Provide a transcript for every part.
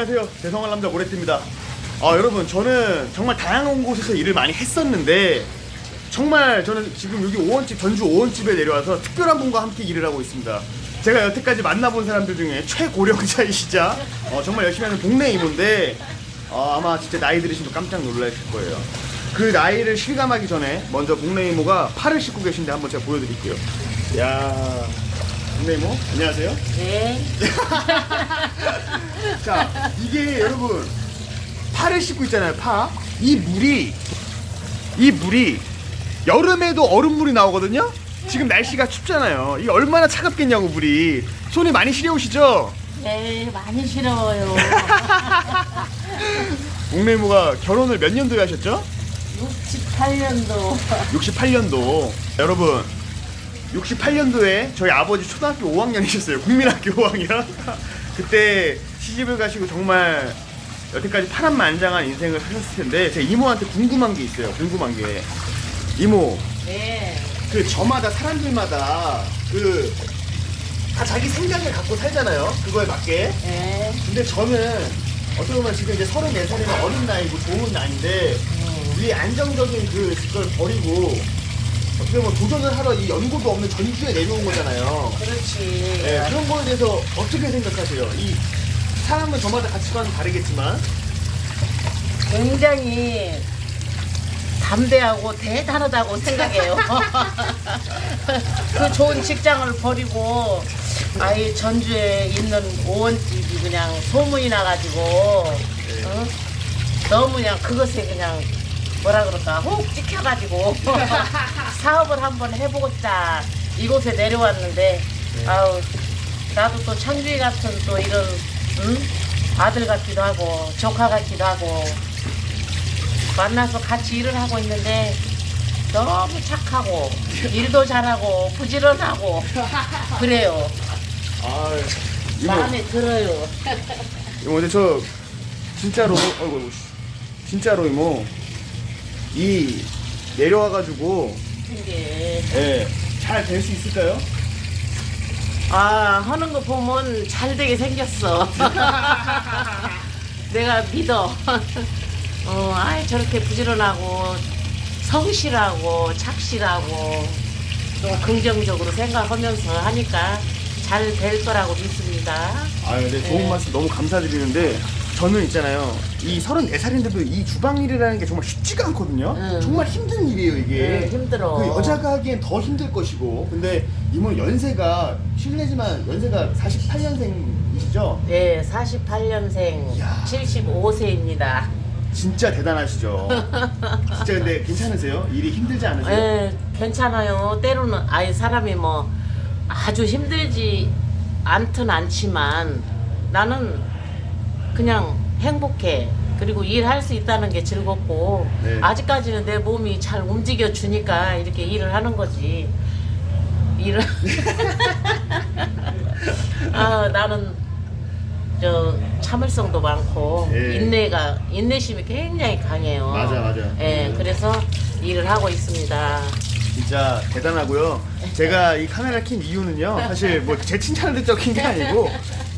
안녕하세요. 대성한 남자 모래띠입니다. 아, 여러분, 저는 정말 다양한 곳에서 일을 많이 했었는데, 정말 저는 지금 여기 5원집, 전주 5원집에 내려와서 특별한 분과 함께 일을 하고 있습니다. 제가 여태까지 만나본 사람들 중에 최고령자이시자, 어, 정말 열심히 하는 동네 이모인데, 어, 아마 진짜 나이 들으시면 깜짝 놀라실 거예요. 그 나이를 실감하기 전에, 먼저 동네 이모가 팔을 씻고 계신데 한번 제가 보여드릴게요. 야 동네 이모, 안녕하세요. 네. 자, 이게 여러분 파를 씻고 있잖아요. 파. 이 물이 이 물이 여름에도 얼음물이 나오거든요. 지금 날씨가 춥잖아요. 이게 얼마나 차갑겠냐고 물이. 손이 많이 시려우시죠? 네, 많이 싫어요. 동네모가 결혼을 몇 년도에 하셨죠? 68년도. 68년도. 여러분, 68년도에 저희 아버지 초등학교 5학년이셨어요. 국민학교 5학년. 그때 시집을 가시고 정말 여태까지 파란만장한 인생을 사셨을 텐데 제 이모한테 궁금한 게 있어요. 궁금한 게. 이모, 네. 그 저마다 사람들마다 그 다 자기 생각을 갖고 살잖아요. 그거에 맞게. 네. 근데 저는 어떻게 보면 지금 이제 34살이면 어린 나이고 좋은 나이인데 이 안정적인 그 그걸 버리고 어떻게 보면 도전을 하러 이 연고도 없는 전주에 내려온 거잖아요. 그렇지. 예, 그런 거에 대해서 어떻게 생각하세요? 이 사람은 저마다 가치관은 다르겠지만 굉장히 담대하고 대단하다고 생각해요. 그 좋은 직장을 버리고 아예 전주에 있는 오원집이 그냥 소문이 나가지고 어? 너무 그냥 그것에 그냥 뭐라 그럴까 혹 찍혀가지고 사업을 한번 해보고자 이곳에 내려왔는데 아우 나도 또 천주희 같은 또 이런 응? 아들 같기도 하고 조카 같기도 하고 만나서 같이 일을 하고 있는데 너무 착하고 일도 잘하고 부지런하고 그래요 아 이모 마음에 들어요 이모 근데 저 진짜로 어이구. 진짜로 이모 이 내려와가지고 이게 예, 잘 될 수 있을까요? 아 하는 거 보면 잘 되게 생겼어 내가 믿어 어, 아이 저렇게 부지런하고 성실하고 착실하고 또 긍정적으로 생각하면서 하니까 잘 될 거라고 믿습니다. 아 근데 좋은 네. 말씀 너무 감사드리는데 저는 있잖아요 이 34살인데도 이 주방 일이라는 게 정말 쉽지가 않거든요 응. 정말 힘든 일이에요 이게 네, 힘들어. 그 여자가 하기엔 더 힘들 것이고 근데 이모는 연세가 실례지만 연세가 48년생이시죠? 네, 48년생 이야. 75세입니다. 진짜 대단하시죠 진짜 근데 괜찮으세요? 일이 힘들지 않으세요? 네, 괜찮아요. 때로는 아예 사람이 뭐 아주 힘들지 않든 않지만 나는 그냥 행복해. 그리고 일할 수 있다는 게 즐겁고 네. 아직까지는 내 몸이 잘 움직여 주니까 이렇게 일을 하는 거지. 일을 아 나는 저 참을성도 많고 예. 인내가 인내심이 굉장히 강해요. 맞아, 맞아. 예, 음. 그래서 일을 하고 있습니다. 진짜 대단하고요. 제가 이 카메라 킨 이유는요. 사실 뭐 제 칭찬을 듣자고 킨게 아니고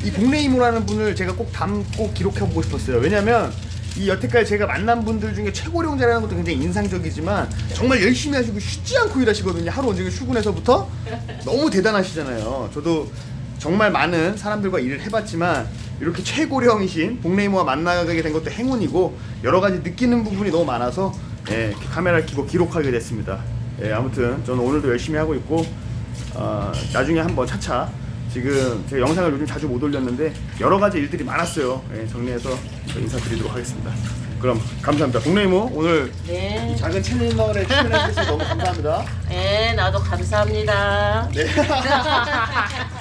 이 동네 이모라는 분을 제가 꼭 담고 기록해 보고 싶었어요. 왜냐면 이 여태까지 제가 만난 분들 중에 최고령자라는 것도 굉장히 인상적이지만 정말 열심히 하시고 쉬지 않고 일하시거든요. 하루 온종일 출근해서부터 너무 대단하시잖아요. 저도 정말 많은 사람들과 일을 해봤지만 이렇게 최고령이신 동네 이모와 만나게 된 것도 행운이고 여러 가지 느끼는 부분이 너무 많아서 예, 카메라를 켜고 기록하게 됐습니다. 예, 아무튼 저는 오늘도 열심히 하고 있고 어, 나중에 한번 차차 지금 제가 영상을 요즘 자주 못 올렸는데 여러 가지 일들이 많았어요. 예, 정리해서 인사드리도록 하겠습니다. 그럼 감사합니다. 동네 이모 오늘 네. 이 작은 채널 마을에 출연해 주셔서 너무 감사합니다. 네, 나도 감사합니다. 네.